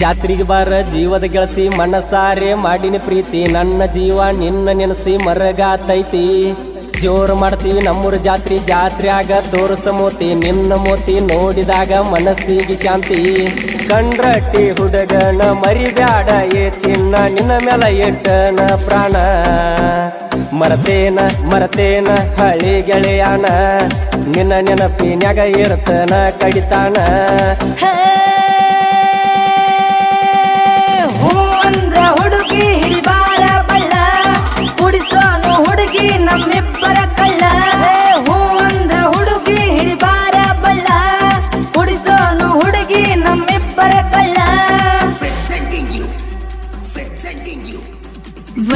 ಜಾತ್ರೆಗೆ ಬಾರ ಜೀವದ ಗೆಳತಿ ಮನಸಾರೆ ಮಾಡಿನ ಪ್ರೀತಿ. ನನ್ನ ಜೀವ ನಿನ್ನ ನೆನಸಿ ಮರಗಾತೈತಿ. ಜೋರು ಮಾಡ್ತೀವಿ ನಮ್ಮೂರ ಜಾತ್ರೆ, ಜಾತ್ರೆಯಾಗ ತೋರಿಸ ಮೋತಿ. ನಿನ್ನ ಮೋತಿ ನೋಡಿದಾಗ ಮನಸ್ಸಿಗೆ ಶಾಂತಿ. ಕಂಡ್ರಟ್ಟಿ ಹುಡುಗನ ಮರಿಬ್ಯಾಡ, ಏ ಚಿನ್ನ ನಿನ್ನ ಮೇಲೆ ಎಟ್ಟನ ಪ್ರಾಣ. ಮರತೇನ ಮರತೇನ ಹಳಿ ಗೆಳೆಯಾನ. ನಿನ್ನ ನೆನಪಿನ್ಯಾಗ ಇರ್ತನ ಕಡಿತಾನ.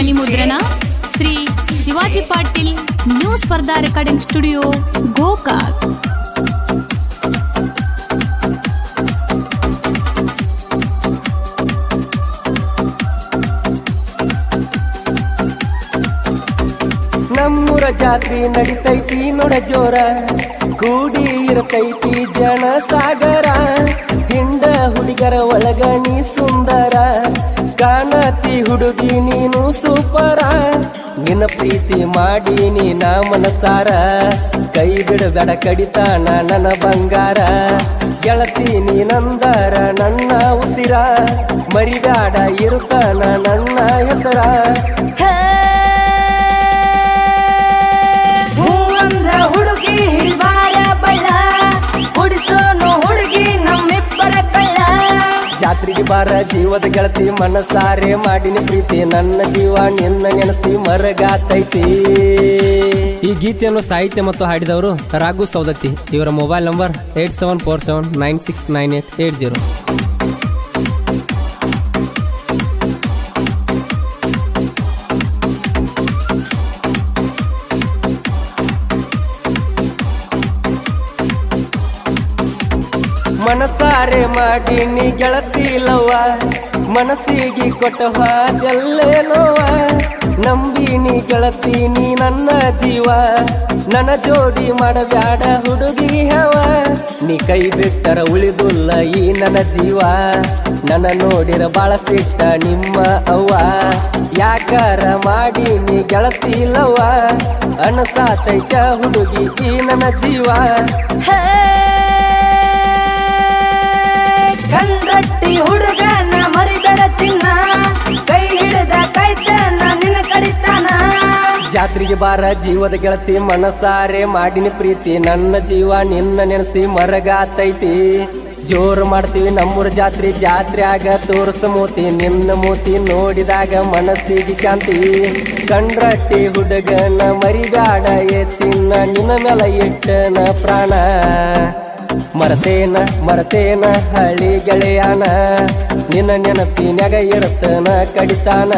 ಧ್ವನಿ ಮುದ್ರಣ ಶ್ರೀ ಶಿವಾಜಿ ಪಾಟೀಲ್ ನ್ಯೂಸ್ ಸ್ಪರ್ಧಾ ರೆಕಾರ್ಡಿಂಗ್ ಸ್ಟುಡಿಯೋ, ಗೋಕಾಕ್. ನಮ್ಮೂರ ಜಾತ್ರೆ ನಡಿತೈತಿ ನೋಡ ಜೋರ. ಕೂಡಿ ಇರತೈತಿ ಜನ ಸಾಗರ ಹಿಂಡ ಹುಡುಗರ ಒಳಗಣಿ ಸುಂದರ. ಕಾಣತಿ ಹುಡುಗಿ ನೀನು ಸೂಪರ. ನಿನ್ನ ಪ್ರೀತಿ ಮಾಡಿ ನಾ ಮನಸಾರ. ಕೈ ಬಿಡಬೇಡ ಕಡಿತಾನ ನನ್ನ ಬಂಗಾರ. ಗೆಳತಿ ನೀನಂದರ ನನ್ನ ಉಸಿರ. ಮರಿದಾಡ ಇರುತ್ತಾನ ನನ್ನ ಹೆಸರ. ಜಾತ್ರೆಗೆ ಬಾರ ಜೀವದ ಗೆಳತಿ ಮನಸಾರೆ ಮಾಡಿನ ಪ್ರೀತಿ. ನನ್ನ ಜೀವ ನಿನ್ನ ನೆನೆಸಿ ಮರಗಾತೈತಿ. ಈ ಗೀತೆಯನ್ನು ಸಾಹಿತ್ಯ ಮತ್ತು ಹಾಡಿದವರು ರಾಘು ಸೌದತ್ತಿ ಇವರ mobile number eight seven four seven nine six nine eight eight zero. ಮನಸಾರೆ ಮಾಡಿ ನೀ ಗೆಳತಿ ಲವ್ವ ಮನಸ್ಸಿಗೆ ಕೊಟ್ಟ ಹಾದೆಲ್ಲೇ ನೋವ ನಂಬಿ ನೀ ಗೆಳತಿ ನೀ ನನ್ನ ಜೀವ. ನನ್ನ ಜೋಡಿ ಮಾಡಬ್ಯಾಡ ಹುಡುಗಿ ಹವ. ನೀ ಕೈ ಬಿಟ್ಟರ ಉಳಿದುಲ್ಲ ಈ ನನ್ನ ಜೀವ. ನನ್ನ ನೋಡಿರ ಬಾಳ ಸಿಟ್ಟ ನಿಮ್ಮ ಅವ್ವ. ಯಾಕಾರ ಮಾಡಿ ನೀ ಗೆಳತಿ ಅನಸಾತೈಕ ಹುಡುಗಿ ಈ ನನ್ನ ಜೀವ. ಜಾತ್ರೆಗೆ ಬಾರ ಜೀವದ ಗೆಳತಿ ಮನಸಾರೆ ಮಾಡಿನ ಪ್ರೀತಿ. ನನ್ನ ಜೀವ ನಿನ್ನ ನೆನೆಸಿ ಮರಗಾತೈತಿ. ಜೋರು ಮಾಡ್ತೀವಿ ನಮ್ಮೂರ ಜಾತ್ರೆ. ಆಗ ತೋರ್ಸ ಮೂತಿ. ನಿನ್ನ ಮೂತಿ ನೋಡಿದಾಗ ಮನಸ್ಸಿಗೆ ಶಾಂತಿ. ಕಂಡ್ರಟ್ಟಿ ಹುಡುಗನ ಮರಿಗಾಡ ಏ ಚಿನ್ನ ನಿನ್ನ ಮೇಲೆ ಇಟ್ಟನ ಪ್ರಾಣ. ಮರತೇನ ಮರತೇನ ಹಳಿ ಗೆಳೆಯಾನ. ನಿನ್ನ ನೆನಪಿನಾಗ ಇರುತ್ತನ ಕಡಿತಾನ.